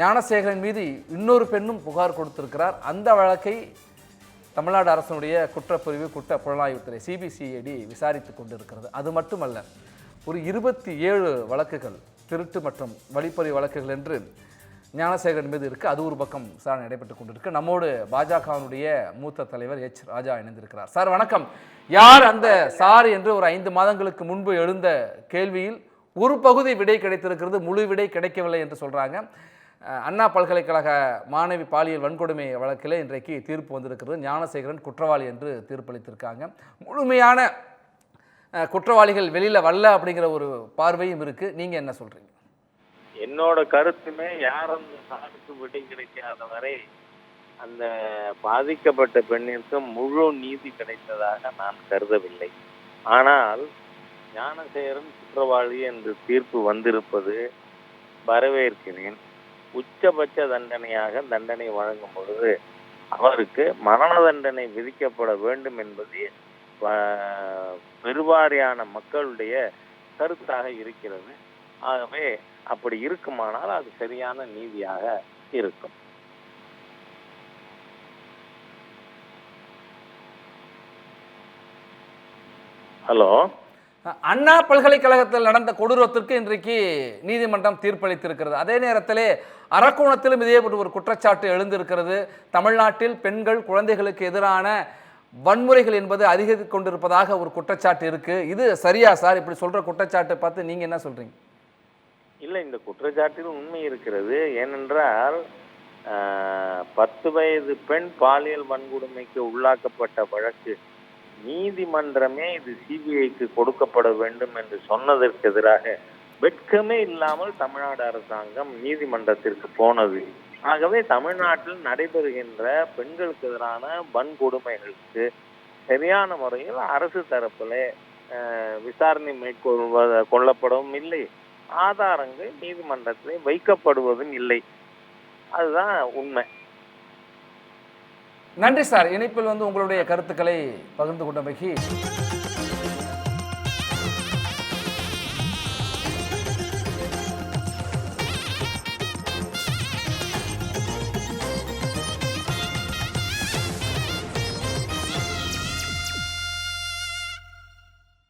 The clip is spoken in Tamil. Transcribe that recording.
ஞானசேகரன் மீது இன்னொரு பெண்ணும் புகார் கொடுத்திருக்கிறார். அந்த வழக்கை தமிழ்நாடு அரசனுடைய குற்றப்பிரிவு குற்ற புலனாய்வுத்துறை சிபிசிஐடி விசாரித்து கொண்டிருக்கிறது. அது மட்டுமல்ல ஒரு இருபத்தி ஏழு வழக்குகள் திருட்டு மற்றும் வழிப்பறி வழக்குகள் என்று ஞானசேகரன் மீது இருக்குது அது ஒரு பக்கம் விசாரணை நடைபெற்று கொண்டிருக்கு. நம்மோடு பாஜகவினுடைய மூத்த தலைவர் எச். ராஜா இணைந்திருக்கிறார். சார் வணக்கம். யார் அந்த சார் என்று ஒரு ஐந்து மாதங்களுக்கு முன்பு எழுந்த கேள்வியில் ஒரு பகுதி விடை கிடைத்திருக்கிறது முழு விடை கிடைக்கவில்லை என்று சொல்கிறாங்க அண்ணா பல்கலைக்கழக மாணவி பாலியல் வன்கொடுமை வழக்கில் இன்றைக்கு தீர்ப்பு வந்திருக்கிறது. ஞானசேகரன் குற்றவாளி என்று தீர்ப்பளித்திருக்காங்க. முழுமையான குற்றவாளிகள் வெளியில் வரல அப்படிங்கிற ஒரு பார்வையும் இருக்குது நீங்கள் என்ன சொல்கிறீங்க என்னோட கருத்துமே யார் அந்த சாருக்கு விடை கிடைக்காத வரை அந்த பாதிக்கப்பட்ட பெண்ணிற்கு முழு நீதி கிடைத்ததாக நான் கருதவில்லை. ஆனால் ஞானசேகரன் குற்றவாளி என்று தீர்ப்பு வந்திருப்பது வரவேற்கிறேன். உச்சபட்ச தண்டனையாக தண்டனை வழங்கும் பொழுது அவருக்கு மரண தண்டனை விதிக்கப்பட வேண்டும் என்பது பெருவாரியான மக்களுடைய கருத்தாக இருக்கிறது. ஆகவே அப்படி இருக்குமானால் அது சரியான நீதியாக இருக்கும். ஹலோ? அண்ணா பல்கலைக்கழகத்தில் நடந்த கொடூரத்திற்கு இன்றைக்கு நீதிமன்றம் தீர்ப்பளித்திருக்கிறது. அதே நேரத்திலே அரக்கோணத்திலும் இதே போன்ற ஒரு குற்றச்சாட்டு எழுந்திருக்கிறது. தமிழ்நாட்டில் பெண்கள் குழந்தைகளுக்கு எதிரான வன்முறைகள் என்பது அதிகரித்து கொண்டிருப்பதாக ஒரு குற்றச்சாட்டு இருக்கு. இது சரியா சார்? இப்படி சொல்ற குற்றச்சாட்டை பார்த்து நீங்க என்ன சொல்றீங்க? இல்லை இந்த குற்றச்சாட்டில் உண்மை இருக்கிறது. ஏனென்றால் பத்து வயது பெண் பாலியல் வன்கொடுமைக்கு உள்ளாக்கப்பட்ட வழக்கு நீதிமன்றமே இது சிபிஐக்கு கொடுக்கப்பட வேண்டும் என்று சொன்னதற்கு எதிராக வெட்கமே இல்லாமல் தமிழ்நாடு அரசாங்கம் நீதிமன்றத்திற்கு போனது. ஆகவே தமிழ்நாட்டில் நடைபெறுகின்ற பெண்களுக்கு எதிரான வன்கொடுமைகளுக்கு சரியான முறையில் அரசு தரப்பிலே விசாரணை மேற்கொள்வ கொள்ளப்படவும் இல்லை. ஆதாரங்கள் நீதிமன்றத்திலே வைக்கப்படுவதும் இல்லை. அதுதான் உண்மை. நன்றி சார். இணைப்பில் வந்து உங்களுடைய கருத்துக்களை பகிர்ந்து கொண்டமைக்கு